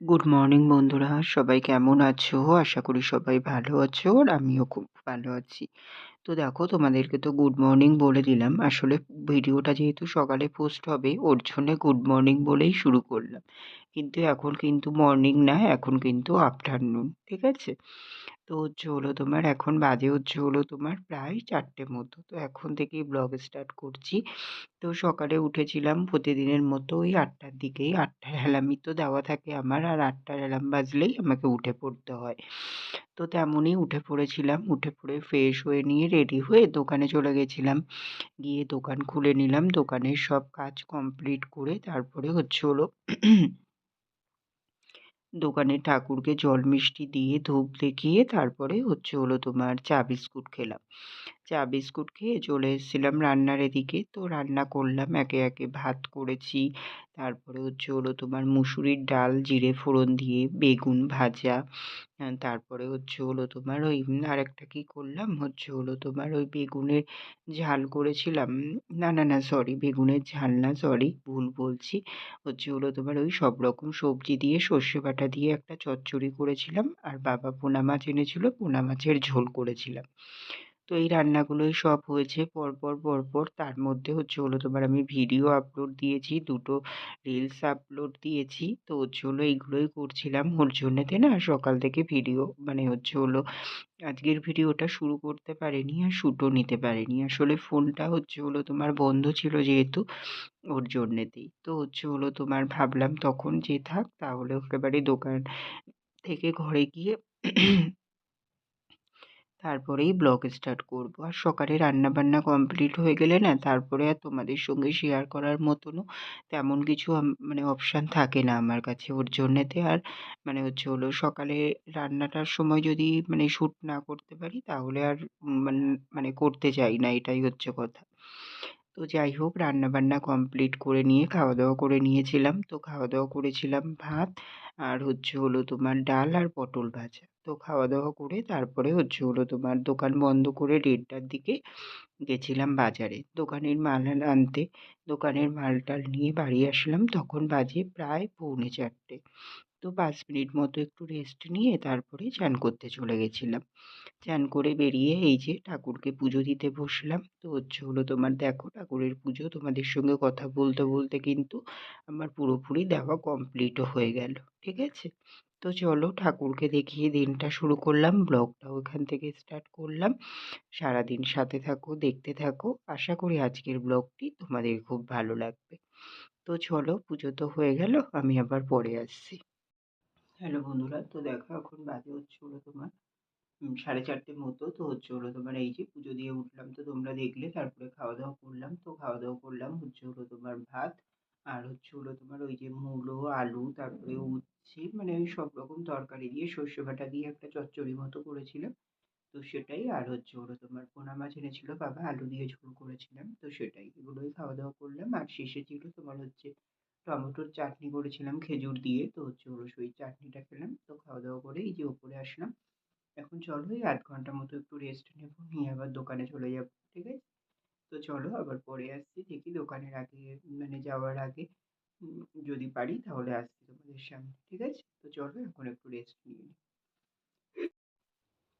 Good morning বন্ধুরা। সবাই কেমন আছো? আশা করি সবাই ভালো আছো আর আমিও খুব ভালো আছি। তো দেখো, তোমাদেরকে তো গুড মর্নিং বলে দিলাম। আসলে ভিডিওটা যেহেতু সকালে পোস্ট হবে, ওর জন্যে গুড মর্নিং বলেই শুরু করলাম। কিন্তু এখন কিন্তু মর্নিং না, এখন কিন্তু আফটারনুন ঠিক আছে? তো হচ্ছে হলো তোমার, এখন বাজে হচ্ছে হলো তোমার প্রায় চারটে মতো। তো এখন থেকেই ব্লগ স্টার্ট করছি। তো সকালে উঠেছিলাম প্রতিদিনের মতো ওই আটটার দিকেই। আটটার অ্যালার্মই তো দেওয়া থাকে আমার, আর আটটার অ্যালার্ম বাজলেই আমাকে উঠে পড়তে হয়। তো তেমনই উঠে পড়েছিলাম, উঠে পড়ে ফ্রেশ হয়ে নিয়ে রেডি হয়ে দোকানে চলে গেছিলাম। গিয়ে দোকান খুলে নিলাম, দোকানের সব কাজ কমপ্লিট করে তারপরে হচ্ছে হলো দোকানে ঠাকুরকে জল মিষ্টি দিয়ে ধূপ দেখিয়ে তারপরে হচ্ছে হলো তোমার চা বিস্কুট খেলাম। চা বিস্কুট খেয়ে চলে এসেছিলাম রান্নার এদিকে। তো রান্না করলাম, একে একে ভাত করেছি। তারপরে হচ্ছে হলো তোমার মুসুরির ডাল, জিরে ফোড়ন দিয়ে, বেগুন ভাজা। তারপরে হচ্ছে হলো তোমার ওই আরেকটা কী করলাম? হচ্ছে হলো তোমার ওই বেগুনের ঝাল করেছিলাম। না না না সরি বেগুনের ঝাল না সরি ভুল বলছি। হচ্ছে হলো তোমার ওই সব রকম সবজি দিয়ে সর্ষে বাটা দিয়ে একটা চচ্চড়ি করেছিলাম। আর বাবা পোনা মাছ এনেছিল, পোনা মাছের ঝোল করেছিলাম। তো এই রান্নাগুলোই সব হয়েছে পরপর পরপর। তার মধ্যে হচ্ছে হলো তোমার আমি ভিডিও আপলোড দিয়েছি, দুটো রিলস আপলোড দিয়েছি। তো হচ্ছে হলো এইগুলোই করছিলাম। ওর জন্যেতে না সকাল থেকে ভিডিও মানে হচ্ছে হলো আজকের ভিডিওটা শুরু করতে পারিনি আর শ্যুটও নিতে পারিনি। আসলে ফোনটা হচ্ছে হলো তোমার বন্ধ ছিল যেহেতু ওর জন্যেতেই। তো হচ্ছে হলো তোমার ভাবলাম তখন যে থাক তাহলে একেবারে দোকান থেকে ঘরে গিয়ে তারপরেই ব্লগ স্টার্ট করব। আর সকালে রান্নাবান্না কমপ্লিট হয়ে গেলে না, তারপরে আর তোমাদের সঙ্গে শেয়ার করার মতনও তেমন কিছু মানে অপশান থাকে না আমার কাছে ওর জন্যেতে। আর মানে হচ্ছে হলো সকালে রান্নাটার সময় যদি মানে শ্যুট না করতে পারি, তাহলে আর মানে করতে চাই না, এটাই হচ্ছে কথা। তো যাই হোক, রান্নাবান্না কমপ্লিট করে নিয়ে খাওয়া দাওয়া করে নিয়েছিলাম। তো খাওয়া দাওয়া করেছিলাম ভাত, আর হচ্ছে হলো তোমার ডাল আর পটল ভাজা। তো খাওয়া দাওয়া করে তারপরে হচ্ছে হলো তোমার দোকান বন্ধ করে দেড়টার দিকে গেছিলাম বাজারে। দোকানের মাল আনতে, দোকানের মাল টাল নিয়ে বাড়ি আসলাম। তখন বাজে প্রায় পৌনে চারটে। তো পাঁচ মিনিট মতো একটু রেস্ট নিয়ে তারপরে চান করতে চলে গেছিলাম। চান করে বেরিয়ে এই যে ঠাকুরকে পুজো দিতে বসলাম। তো হচ্ছে হলো তোমার দেখো ঠাকুরের পুজো তোমাদের সঙ্গে কথা বলতে বলতে কিন্তু আমার পুরোপুরি দেওয়া কমপ্লিটও হয়ে গেল, ঠিক আছে? তো চলো ঠাকুরকে দেখিয়ে দিনটা শুরু করলাম ব্লগটাও এখান থেকে স্টার্ট করলাম। সারাদিন সাথে থাকো, দেখতে থাকো। আশা করি আজকের ব্লগটি তোমাদের খুব ভালো লাগবে। তো চলো পুজো তো হয়ে গেল, আমি আবার পরে আসছি। হ্যালো বন্ধুরা, তো দেখো এখন বাজে হচ্ছে হলো তোমার সাড়ে চারটের মতো, তো হচ্ছে হলো তোমার এই যে পুজো দিয়ে উঠলাম, তো তোমরা দেখলে তারপরে খাওয়া দাওয়া করলাম, তো খাওয়া দাওয়া করলাম হচ্ছে হলো তোমার ভাত, আর হচ্ছে হলো তোমার ওই যে মূলো, আলু, তারপরে উচ্ছে মানে ওই সব রকম তরকারি দিয়ে সর্ষে বাটা দিয়ে একটা চচ্চড়ি মতো করেছিলাম, তো সেটাই, আর হচ্ছে হলো তোমার পোনা মাছ এনেছিল বাবা, আলু দিয়ে ঝোল করেছিলাম, তো সেটাই, এগুলোই খাওয়া দাওয়া করলাম, আর শেষে ছিল তোমার হচ্ছে টমেটোর চাটনি করেছিলাম খেজুর দিয়ে। তো হচ্ছে হলো সেই চাটনিটা খেলাম। তো খাওয়া দাওয়া করে এই যে ওপরে আসলাম। এখন চলো এই আধ ঘণ্টা মতো একটু রেস্ট নেব। নিয়ে আবার দোকানে চলে যাব, ঠিক আছে? তো চলো আবার পরে আসছি। দেখি দোকানের আগে মানে যাওয়ার আগে যদি পারি তাহলে আসছি তোমাদের সামনে, ঠিক আছে? তো চলো এখন একটু রেস্ট নিয়ে নিই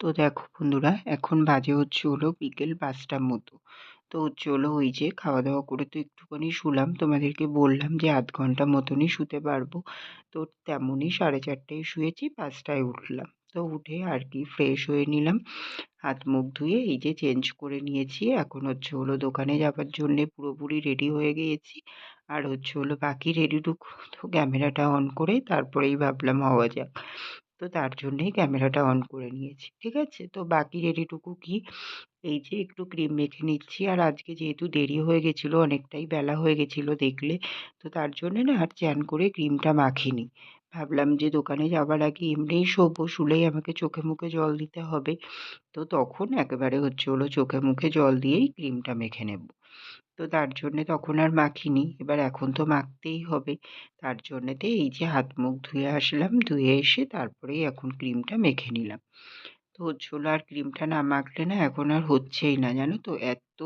তো দেখো বন্ধুরা, এখন বাজে হচ্ছে হলো বিকেল পাঁচটার মতো। তো হলো ওই যে খাওয়া দাওয়া করে তো একটুখানি শুলাম। তোমাদেরকে বললাম যে আধ ঘণ্টা মতনই শুতে পারব। তো তেমনই সাড়ে চারটেয় শুয়েছি, পাঁচটায় উঠলাম। তো উঠে আর কি ফ্রেশ হয়ে নিলাম। হাত মুখ ধুয়ে এই যে চেঞ্জ করে নিয়েছি। এখন হচ্ছে হলো দোকানে যাবার জন্যে পুরোপুরি রেডি হয়ে গিয়েছি। আর হচ্ছে হলো বাকি রেডিটুকু তো ক্যামেরাটা অন করে তারপরেই ভাবলাম হওয়া যাক। তো তার জন্যেই ক্যামেরাটা অন করে নিয়েছি, ঠিক আছে? তো বাকি রেডিটুকু কি? এই যে একটু ক্রিম মেখে নিচ্ছি, আর আজকে যেহেতু দেরি হয়ে গেছিল, অনেকটাই বেলা হয়ে গেছিল দেখলে, তো তার জন্যে না আর চ্যান করে ক্রিমটা মাখিনি। ভাবলাম যে দোকানে যাবার আগে এমনিই শোবো, শুলেই আমাকে চোখে মুখে জল দিতে হবে। তো তখন একেবারে হচ্ছে হলো চোখে মুখে জল দিয়েই ক্রিমটা মেখে নেব। তো তার জন্যে তখন আর মাখিনি। এবার এখন তো মাখতেই হবে। তার জন্যেতে এই যে হাত মুখ ধুয়ে আসলাম, ধুয়ে এসে তারপরেই এখন ক্রিমটা মেখে নিলাম। তো ছোলার ক্রিমটা না মাখলে না এখন আর হচ্ছেই না, জানো তো? এত এত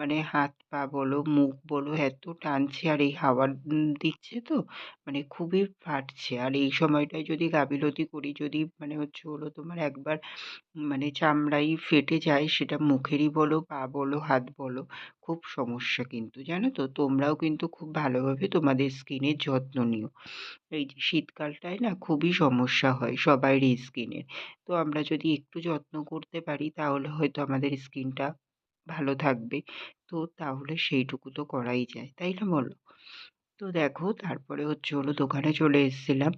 মানে হাত পা বলো, মুখ বলো, এত টানছে আর এই হাওয়া দিচ্ছে তো মানে খুবই ফাটছে। আর এই সময়টায় যদি গাফিলতি করি, যদি মানে হচ্ছে হলো তোমার একবার মানে চামড়াই ফেটে যায়, সেটা মুখেরই বলো, পা বলো, হাত বলো, খুব সমস্যা কিন্তু, জানো তো? তোমরাও কিন্তু খুব ভালোভাবে তোমাদের স্কিনের যত্ন নিও। এই যে শীতকালটায় না খুবই সমস্যা হয় সবারই স্কিনের তো আমরা যদি একটু যত্ন করতে পারি, তাহলে হয়তো আমাদের স্কিনটা ভালো থাকবে। তো তাহলে সেইটুকু তো করাই যায়, তাই না বলো? তো দেখো তারপরে হচ্ছে হলো দোকানে চলে এসেছিলাম।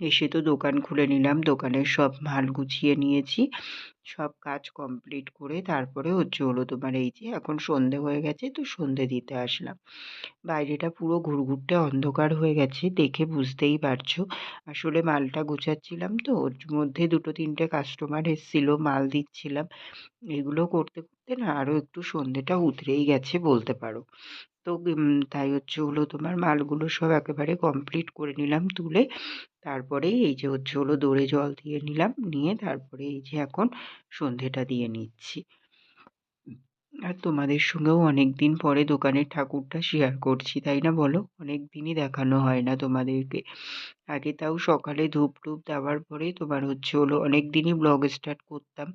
এসে তো দোকান খুলে নিলাম, দোকানের সব মাল গুছিয়ে নিয়েছি। সব কাজ কমপ্লিট করে তারপরে হচ্ছে হলো তোমার এই যে এখন সন্ধে হয়ে গেছে, তো সন্ধে দিতে আসলাম। বাইরেটা পুরো ঘুরঘুরটে অন্ধকার হয়ে গেছে, দেখে বুঝতেই পারছ। আসলে মালটা গোছাচ্ছিলাম তো, ওর মধ্যে দুটো তিনটে কাস্টমার এসেছিল, মাল দিচ্ছিলাম। এগুলো করতে করতে না আরও একটু সন্ধেটা উতরেই গেছে বলতে পারো। তো তাই হচ্ছে হলো তোমার মালগুলো সব একেবারে কমপ্লিট করে নিলাম তুলে। তারপরে এই যে হচ্ছে হলো দৌড়ে জল দিয়ে নিলাম। নিয়ে তারপরে এই যে এখন সন্ধেটা দিয়ে নিচ্ছি। আর তোমাদের সঙ্গেও অনেক দিন পরে দোকানের ঠাকুরটা শেয়ার করছি, তাই না বলো? অনেক দিনই দেখানো হয় না তোমাদেরকে। আগে তাও সকালে ধূপ টুপ দেওয়ার পরে তোমার হচ্ছে হলো অনেক দিনই ব্লগ স্টার্ট করতাম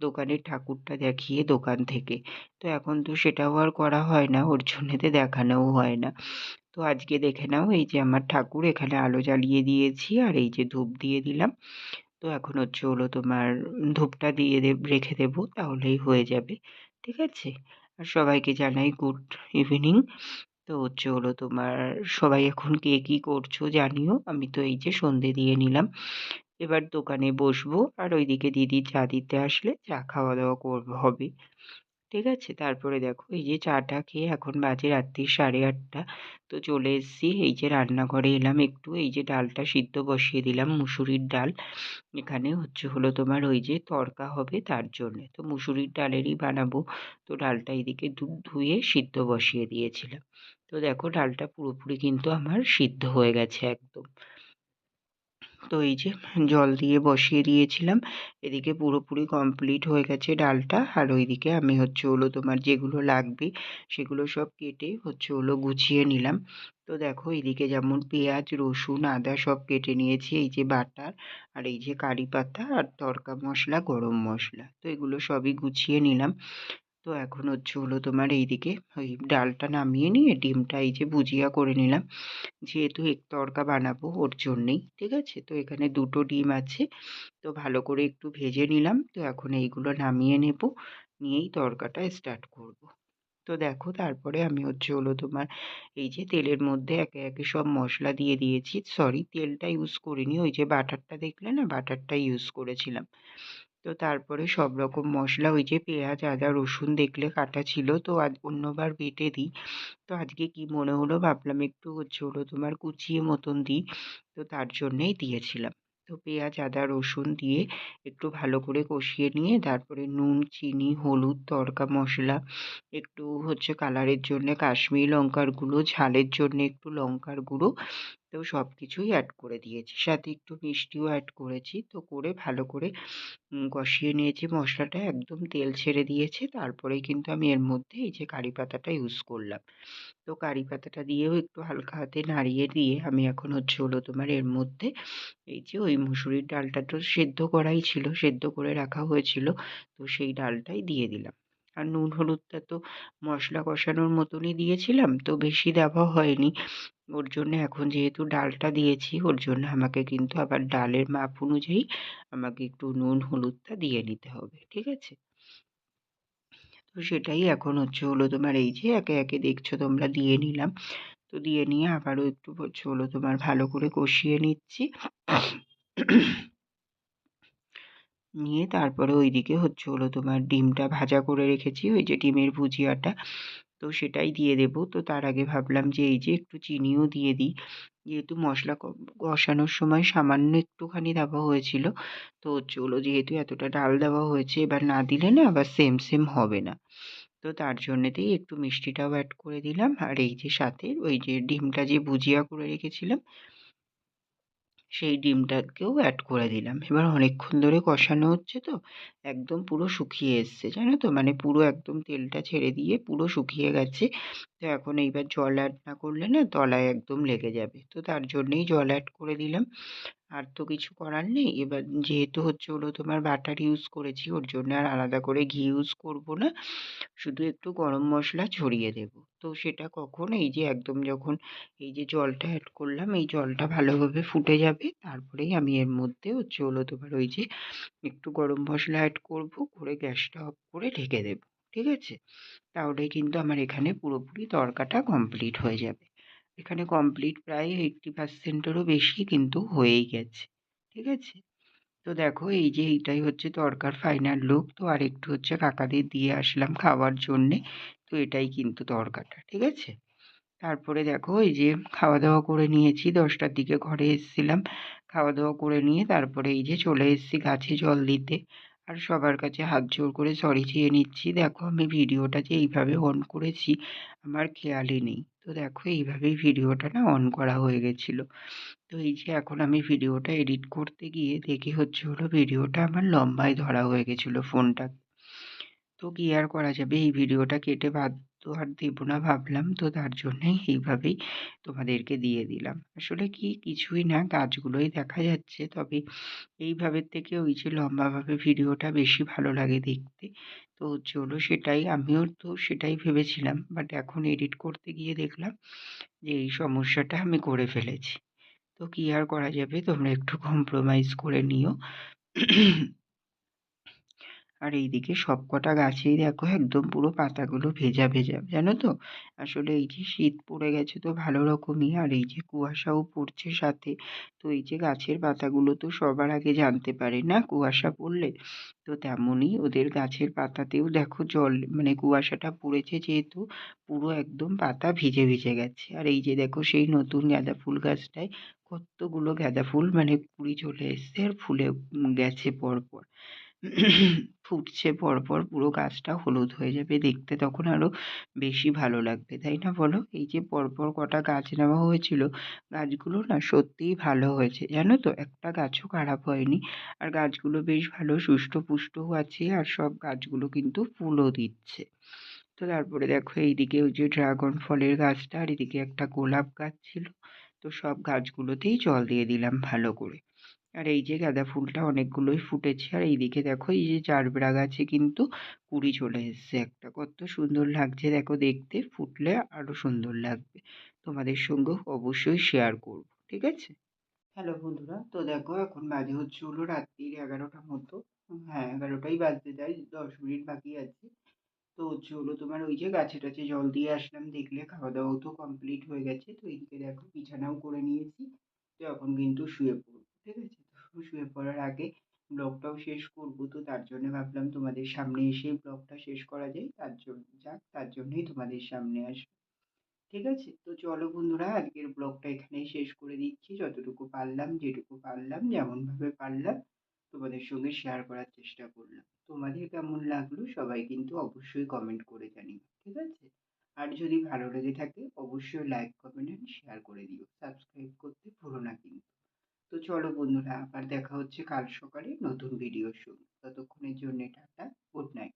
দোকানের ঠাকুরটা দেখিয়ে দোকান থেকে। তো এখন তো সেটাও আর করা হয় না, ওর জন্যেতে দেখানোও হয় না। তো আজকে দেখে নাও, এই যে আমার ঠাকুর এখানে আলো জ্বালিয়ে দিয়েছি আর এই যে ধূপ দিয়ে দিলাম। তো এখন হচ্ছে হলো তোমার ধূপটা দিয়ে রেখে দেবো, তাহলেই হয়ে যাবে। ঠিক আছে? আর সবাইকে জানাই গুড ইভিনিং তো হচ্ছে হলো তোমার সবাই এখন কে কী করছ জানিও। আমি তো এই যে সন্ধে দিয়ে নিলাম। এবার দোকানে বসবো। আর ওইদিকে দিদি চা দিতে আসলে চা খাওয়া দাওয়া করব হবে। ঠিক আছে? তারপরে দেখো, এই যে চাটা খেয়ে এখন বাজে রাত্রি সাড়ে আটটা। তো চলে এসেছি, এই যে রান্নাঘরে এলাম একটু, এই যে ডালটা সিদ্ধ বসিয়ে দিলাম, মুসুরির ডাল। এখানে হচ্ছে হলো তোমার ওই যে তরকা হবে তার জন্যে। তো মুসুরির ডালেরই বানাবো। তো ডালটা এদিকে দুধ ধুয়ে সিদ্ধ বসিয়ে দিয়েছিলাম। তো দেখো, ডালটা পুরোপুরি কিন্তু আমার সিদ্ধ হয়ে গেছে একদম। তো এই যে জল দিয়ে বসিয়ে দিয়েছিলাম, এদিকে পুরোপুরি কমপ্লিট হয়ে গেছে ডালটা। আর ওইদিকে আমি হচ্ছে হলো তোমার যেগুলো লাগবে, সেগুলো সব কেটে হচ্ছে হলো গুছিয়ে নিলাম। তো দেখো এদিকে যেমন পেঁয়াজ, রসুন, আদা সব কেটে নিয়েছি, এই যে বাটার আর এই যে কারি পাতা আর তড়কা মশলা, গরম মশলা। তো এগুলো সবই গুছিয়ে নিলাম। তো এখন হচ্ছে হলো তোমার এইদিকে ওই ডালটা নামিয়ে নিয়ে ডিমটা এই যে ভুজিয়া করে নিলাম। যেহেতু এক তরকা বানাবো ওর জন্যেই, ঠিক আছে? তো এখানে দুটো ডিম আছে। তো ভালো করে একটু ভেজে নিলাম। তো এখন এইগুলো নামিয়ে নেব, নিয়েই তড়কাটা স্টার্ট করব। তো দেখো তারপরে আমি হচ্ছে হলো তোমার এই যে তেলের মধ্যে একে একে সব মশলা দিয়ে দিয়েছি। সরি তেলটা ইউজ করিনি। ওই যে বাটারটা দেখলে না? বাটারটা ইউজ করেছিলাম। তো তারপরে সব রকম মশলা, ওই যে পেঁয়াজ, আদা, রসুন দেখলে কাটা ছিল, তো আজ অন্যবার বেটে দিই। তো আজকে কি মনে হলো ভাবলাম একটু হচ্ছে হলো তোমার কুচিয়ে মতন দিই, তো তার জন্যেই দিয়েছিলাম। তো পেঁয়াজ, আদা, রসুন দিয়ে একটু ভালো করে কষিয়ে নিয়ে তারপরে নুন, চিনি, হলুদ তড়কা মশলা, একটু হচ্ছে কালারের জন্যে কাশ্মীরি লঙ্কার গুঁড়ো, ঝালের জন্যে একটু লঙ্কার গুঁড়ো তো সব কিছুই অ্যাড করে দিয়েছি। সাথে একটু মিষ্টিও অ্যাড করেছি। তো করে ভালো করে কষিয়ে নিয়েছি। মশলাটা একদম তেল ছেড়ে দিয়েছে। তারপরেই কিন্তু আমি এর মধ্যে এই যে কারি পাতাটা ইউজ করলাম। তো কারি পাতাটা দিয়েও একটু হালকা হাতে নাড়িয়ে দিয়ে আমি এখন হচ্ছে হলো তোমার এর মধ্যে এই যে ওই মুসুরির ডালটা তো সেদ্ধ করাই ছিল, সেদ্ধ করে রাখা হয়েছিল। তো সেই ডালটাই দিয়ে দিলাম। আর নুন হলুদটা তো মশলা কষানোর মতনই দিয়েছিলাম। তো বেশি দেওয়া হয়নি। ওর জন্য এখন যেহেতু ডালটা দিয়েছি, ওর জন্য আমাকে কিন্তু আবার ডালের মাপ অনুযায়ী আমাকে একটু নুন, হলুদটা দিয়ে নিতে হবে, ঠিক আছে? তো সেটাই এখন হচ্ছে হলো তোমার এই যে একে একে দেখছ তোমরা দিয়ে নিলাম। তো দিয়ে নিয়ে আবারও একটু হচ্ছে হলো তোমার ভালো করে কষিয়ে নিচ্ছি। নিয়ে তারপরে ওইদিকে হচ্ছে হলো তোমার ডিমটা ভাজা করে রেখেছি, ওই যে ডিমের ভুজিয়াটা। তো সেটাই দিয়ে দেব। তো তার আগে ভাবলাম যে এই যে একটু চিনিও দিয়ে দিই। যেহেতু মশলা কষানোর সময় সামান্য একটুখানি দেওয়া হয়েছিল। তো চলো যেহেতু এতটা ডাল দেওয়া হয়েছে, এবার না দিলে না আবার সেম সেম হবে না। তো তার জন্যেতেই একটু মিষ্টিটাও অ্যাড করে দিলাম। আর এই যে সাথে ওই যে ডিমটা যে ভুজিয়া করে রেখেছিলাম সেই ডিমটাকেও অ্যাড করে দিলাম। এবার অনেকক্ষণ ধরে কষানো হচ্ছে তো, একদম পুরো শুকিয়ে এসছে, জানো তো? মানে পুরো একদম তেলটা ছেড়ে দিয়ে পুরো শুকিয়ে গেছে। তো এখন এইবার জল অ্যাড না করলে না তলায় একদম লেগে যাবে। তো তার জন্যেই জল অ্যাড করে দিলাম। আর তো কিছু করার নেই। এবার যেহেতু হচ্ছে হলো তোমার বাটার ইউজ করেছি, ওর জন্য আর আলাদা করে ঘি ইউজ করব না। শুধু একটু গরম মশলা ছড়িয়ে দেব। তো সেটা কখন? এই যে একদম যখন এই যে জলটা অ্যাড করলাম, এই জলটা ভালোভাবে ফুটে যাবে। তারপরেই আমি এর মধ্যে হচ্ছে হলো তোমার ওই যে একটু গরম মশলা অ্যাড করব, করে গ্যাসটা অফ করে ঢেকে দেব। ঠিক আছে তাহলে কিন্তু আমার এখানে পুরোপুরি তরকাটা কমপ্লিট হয়ে যাবে। এখানে কমপ্লিট প্রায় এইট্টি পার্সেন্টেরও বেশি কিন্তু হয়েই গেছে, ঠিক আছে? তো দেখো, এই যে এইটাই হচ্ছে তরকার ফাইনাল লুক তো আর একটু হচ্ছে কাকাদের দিয়ে আসলাম খাওয়ার জন্যে, তো এটাই কিন্তু তরকাটা, ঠিক আছে? তারপরে দেখো, এই যে খাওয়া দাওয়া করে নিয়েছি, দশটার দিকে ঘরে এসেছিলাম খাওয়া দাওয়া করে নিয়ে তারপরে এই যে চলে এসেছি গাছে জল দিতে। আর সবার কাছে হাত জোর করে সরি চেয়ে নিচ্ছি। দেখো আমি ভিডিওটা যে এইভাবে অন করেছি, আমার খেয়ালই নেই। তো দেখো এইভাবেই ভিডিওটা না অন করা হয়ে গেছিল। তো এই যে এখন আমি ভিডিওটা এডিট করতে গিয়ে দেখি হচ্ছে হলো ভিডিওটা আমার লম্বায় ধরা হয়ে গেছিল ফোনটা তো কী আর করা যাবে? এই ভিডিওটা কেটে বাদ তো আর দেবো না ভাবলাম তো তার জন্যেই এইভাবেই তোমাদেরকে দিয়ে দিলাম। আসলে কি কিছুই না গাছগুলোই দেখা যাচ্ছে। তবে এইভাবে থেকে ওই যে লম্বাভাবে ভিডিওটা বেশি ভালো লাগে দেখতে, তো হলো সেটাই আমিও তো সেটাই ভেবেছিলাম। বাট এখন এডিট করতে গিয়ে দেখলাম যে এই সমস্যাটা আমি করে ফেলেছি। তো কী আর করা যাবে? তোমরা একটু কম্প্রোমাইজ করে নিও। আর এইদিকে সব কটা গাছেই দেখো একদম পুরো পাতাগুলো ভেজা ভেজা, জানো তো? আসলে এই যে শীত পড়ে গেছে তো ভালো রকমই, আর এই যে কুয়াশাও পড়ছে সাথে, তো এই যে গাছের পাতাগুলো তো সবার আগে জানতে পারে না কুয়াশা পড়লে? তো তেমনই ওদের গাছের পাতাতেও দেখো জল মানে কুয়াশাটা পড়েছে যেহেতু, পুরো একদম পাতা ভিজে ভিজে গেছে। আর এই যে দেখো সেই নতুন গাঁদা ফুল গাছটায় কতগুলো গাঁদা ফুল মানে কুড়ি চলে এসছে আর ফুলে গেছে পরপর। ফুটছে পরপর পুরো গাছটা হলুদ হয়ে যাবে। দেখতে তখন আরও বেশি ভালো লাগবে, তাই না বলো? এই যে পরপর কটা গাছ নেওয়া হয়েছিল, গাছগুলো না সত্যিই ভালো হয়েছে। জানো তো, একটা গাছও খারাপ হয়নি। আর গাছগুলো বেশ ভালো, সুষ্ঠ পুষ্টও আছে আর সব গাছগুলো কিন্তু ফুলও দিচ্ছে। তো তারপরে দেখো এইদিকে ওই যে ড্রাগন ফলের গাছটা আর এদিকে একটা গোলাপ গাছ ছিল। তো সব গাছগুলোতেই জল দিয়ে দিলাম ভালো করে। আর এই যে গাঁদা ফুলটা অনেকগুলোই ফুটেছে, আর এইদিকে দেখো এই যে জারবেরা গাছে কিন্তু কুড়ি চলে এসছে একটা। কত সুন্দর লাগছে দেখো দেখতে, ফুটলে আরও সুন্দর লাগবে। তোমাদের সঙ্গে অবশ্যই শেয়ার করব, ঠিক আছে? হ্যালো বন্ধুরা, তো দেখো এখন বাজে হচ্ছে হলো রাত্রির এগারোটা মতো। হ্যাঁ এগারোটাই বাজতে যায়, দশ মিনিট বাকি আছে। তো হচ্ছে হলো তোমার ওই যে গাছে টাছে জল দিয়ে আসলাম, দেখলে খাওয়া দাওয়াও তো কমপ্লিট হয়ে গেছে। তো এইদিকে দেখো বিছানাও করে নিয়েছি। তো এখন কিন্তু শুয়ে পড়ব, ঠিক আছে? শুয়ে পড়ার আগে ব্লগটাও শেষ করব। তো তার জন্য ভাবলাম তোমাদের সামনে এসেই ব্লগটা শেষ করা যায়। তার জন্য, যাক, তার জন্যই তোমাদের সামনে আসব। ঠিক আছে? তো চলো বন্ধুরা, আজকের ব্লগটা এখানেই শেষ করে দিচ্ছি। যতটুকু পারলাম, যেটুকু পারলাম, যেমনভাবে পারলাম, তোমাদের সঙ্গে শেয়ার করার চেষ্টা করলাম। তোমাদের কেমন লাগল সবাই কিন্তু অবশ্যই কমেন্ট করে জানিও। ঠিক আছে? আর যদি ভালো লেগে থাকে, অবশ্যই লাইক কমেন্ট অ্যান্ড শেয়ার করে দিও। সাবস্ক্রাইব করতে ভুলো না কিন্তু। তো চলো বন্ধুরা, আবার দেখা হচ্ছে কাল সকালে নতুন ভিডিও সঙ্গে। ততক্ষণের জন্য টাটা গুড নাইট